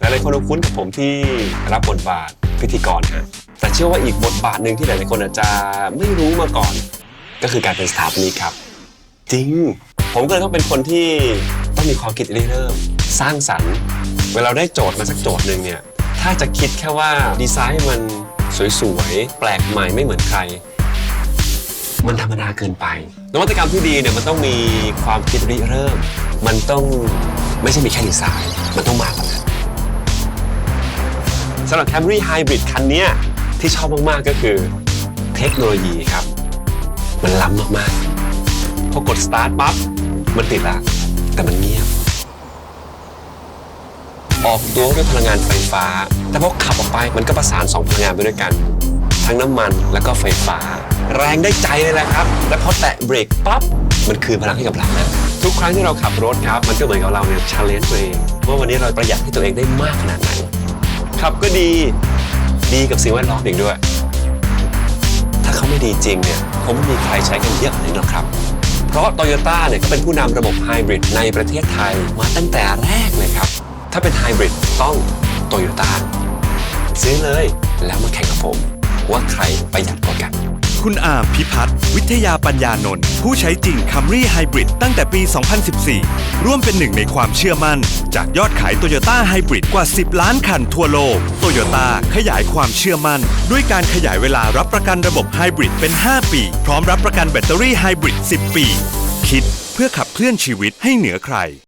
หลายๆคนคงคุ้นกับผมที่รับบทบาทพิธีกรฮะแต่เชื่อว่าอีกบทบาทหนึ่งที่หลายๆคนอาจจะไม่รู้มาก่อน ก็คือการเป็นสถาปนิกครับ จริง ผมก็เลยต้องเป็นคนที่ต้องมีความคิดริเริ่ม สร้างสรรค์ เวลาเราได้โจทย์มาสักโจทย์หนึ่งเนี่ยถ้าจะคิดแค่ว่าดีไซน์ให้มันสวยๆ แปลกใหม่ไม่เหมือนใคร มันธรรมดาเกินไปนวัตกรรมที่ดีเนี่ยมันต้องมีความคิดริเริ่ม มันต้องไม่ใช่มีแค่ดีไซน์ มันต้องมากกว่านั้น สำหรับ Camry Hybrid คันนี้ที่ชอบมาก ๆ ก็คือเทคโนโลยีครับ มันล้ำมาก ๆ พอกด start ปั๊บ มันติดละแต่มันเงียบ ออกตัวด้วยพลังงานไฟฟ้า แต่พอขับออกไปมันก็ประสานสองพลังงานไปด้วยกัน ทั้งน้ำมันแล้วก็ไฟฟ้า แรงได้ใจเลยแหละครับ และพอแตะเบรกปั๊บมันคืนพลังให้กับเรานะทุกครั้งที่เราขับรถครับ มันก็เหมือนกับเราเนี่ยชาเลนจ์ตัวเองว่าวันนี้เราประหยัดให้ตัวเองได้มากขนาดไหน ขับก็ดี ดีกับสิ่งแวดล้อมอีกด้วย ถ้าเขาไม่ดีจริงเนี่ยคงไม่มีใครใช้กันเยอะเลยหรอกครับ เพราะโตโยต้าเนี่ยก็เป็นผู้นำระบบไฮบริดในประเทศไทยมาตั้งแต่แรกเลยครับ ถ้าเป็นไฮบริดต้องโตโยต้าซื้อเลยแล้วมาแข่งกับผม ว่าใครประหยัดกว่ากัน คุณอามพิพัฒน์วิทยาปัญญานนท์ผู้ใช้จริง Camry Hybrid ตั้งแต่ปี 2014 ร่วมเป็นหนึ่งในความเชื่อมั่น จากยอดขาย Toyota Hybrid กว่า 10 ล้านคันทั่วโลก Toyota ขยายความเชื่อมั่น ด้วยการขยายเวลารับประกันระบบ Hybrid เป็น 5 ปี พร้อมรับประกันแบตเตอรี่ Hybrid 10 ปี คิดเพื่อขับเคลื่อนชีวิตให้เหนือใคร